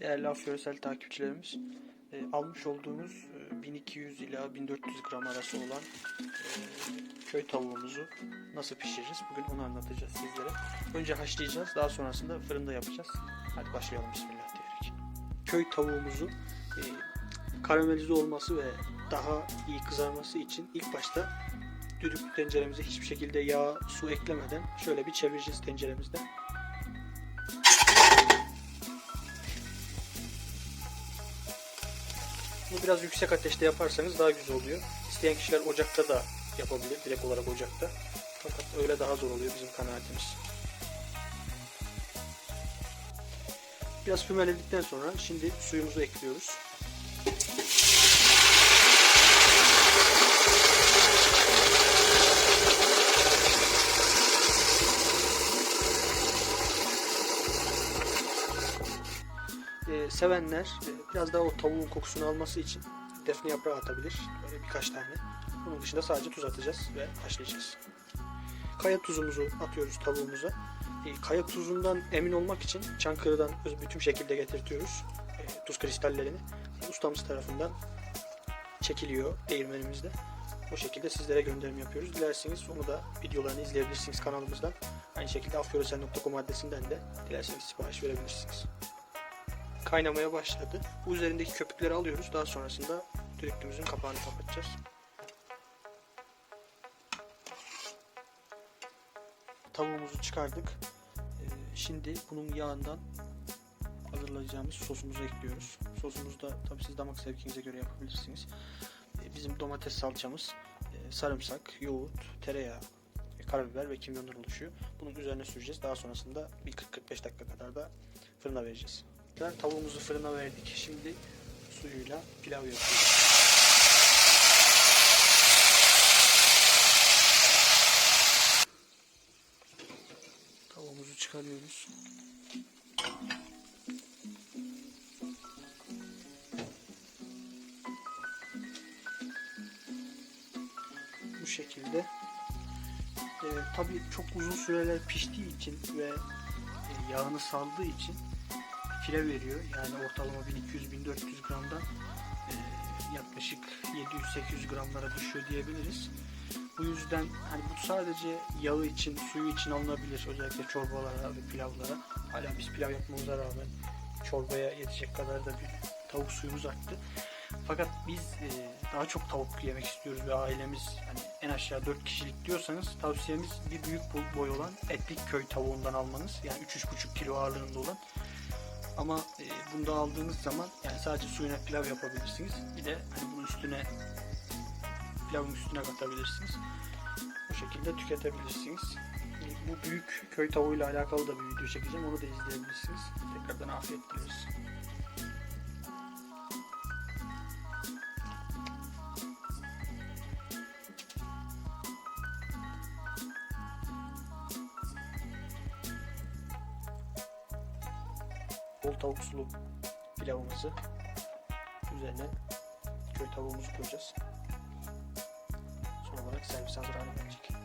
Değerli Afyöresel takipçilerimiz, e, almış olduğumuz e, 1200 ila 1400 gram arası olan e, köy tavuğumuzu nasıl pişiririz? Bugün onu anlatacağız sizlere. Önce haşlayacağız, daha sonrasında fırında yapacağız. Hadi başlayalım bismillah diyerek. Köy tavuğumuzu e, karamelize olması ve daha iyi kızarması için ilk başta düdüklü tenceremize hiçbir şekilde yağ, su eklemeden şöyle bir çevireceğiz tenceremizde. Bunu biraz yüksek ateşte yaparsanız daha güzel oluyor. İsteyen kişiler ocakta da yapabilir, direkt olarak ocakta. Fakat öyle daha zor oluyor bizim kanaatimiz. Biraz fümeledikten sonra şimdi suyumuzu ekliyoruz. Ee, sevenler e, biraz daha o tavuğun kokusunu alması için defne yaprağı atabilir. Böyle birkaç tane. Bunun dışında sadece tuz atacağız ve haşlayacağız. Kaya tuzumuzu atıyoruz tavuğumuza. E, kaya tuzundan emin olmak için Çankırı'dan bütün şekilde getirtiyoruz. E, tuz kristallerini. Ustamız tarafından çekiliyor değirmenimizde. O şekilde sizlere gönderim yapıyoruz. Dilerseniz onu da videolarını izleyebilirsiniz kanalımızdan. Aynı şekilde afyorosel.com adresinden de dilerseniz sipariş verebilirsiniz kaynamaya başladı. Bu üzerindeki köpükleri alıyoruz. Daha sonrasında düdüklümüzün kapağını kapatacağız. Tavuğumuzu çıkardık. Ee, Şimdi bunun yağından hazırlayacağımız sosumuzu ekliyoruz. Sosumuzu da tabii siz damak zevkinize göre yapabilirsiniz. Ee, Bizim domates salçamız, e, sarımsak, yoğurt, tereyağı, karabiber ve kimyondan oluşuyor. Bunun üzerine süreceğiz. Daha sonrasında bir 40-45 dakika kadar da fırına vereceğiz. Tavuğumuzu fırına verdik. Şimdi suyuyla pilav yapıyoruz. Tavuğumuzu çıkarıyoruz. Bu şekilde. Ee, tabii çok uzun süreler piştiği için ve yağını saldığı için kilo veriyor. Yani ortalama 1200-1400 gramdan e, yaklaşık 700-800 gramlara düşüyor diyebiliriz. Bu yüzden hani bu sadece yağı için, suyu için alınabilir. Özellikle çorbalara ve pilavlara. Hala biz pilav yapmamıza rağmen çorbaya yetecek kadar da bir tavuk suyumuz arttı. Fakat biz e, daha çok tavuk yemek istiyoruz ve ailemiz hani en aşağı 4 kişilik diyorsanız tavsiyemiz bir büyük boy olan etlik köy tavuğundan almanız. Yani 3-3,5 kilo ağırlığında olan ama e, bunda aldığınız zaman yani sadece suyuna pilav yapabilirsiniz. Bir de hani bunun üstüne pilavın üstüne katabilirsiniz. Bu şekilde tüketebilirsiniz. Bu büyük köy tavuğuyla alakalı da bir video çekeceğim. Onu da izleyebilirsiniz. Tekrardan afiyet dileriz. Bol tavuk sulu pilavımızı üzerine köy tavuğumuzu koyacağız. Son olarak servis hazır hale.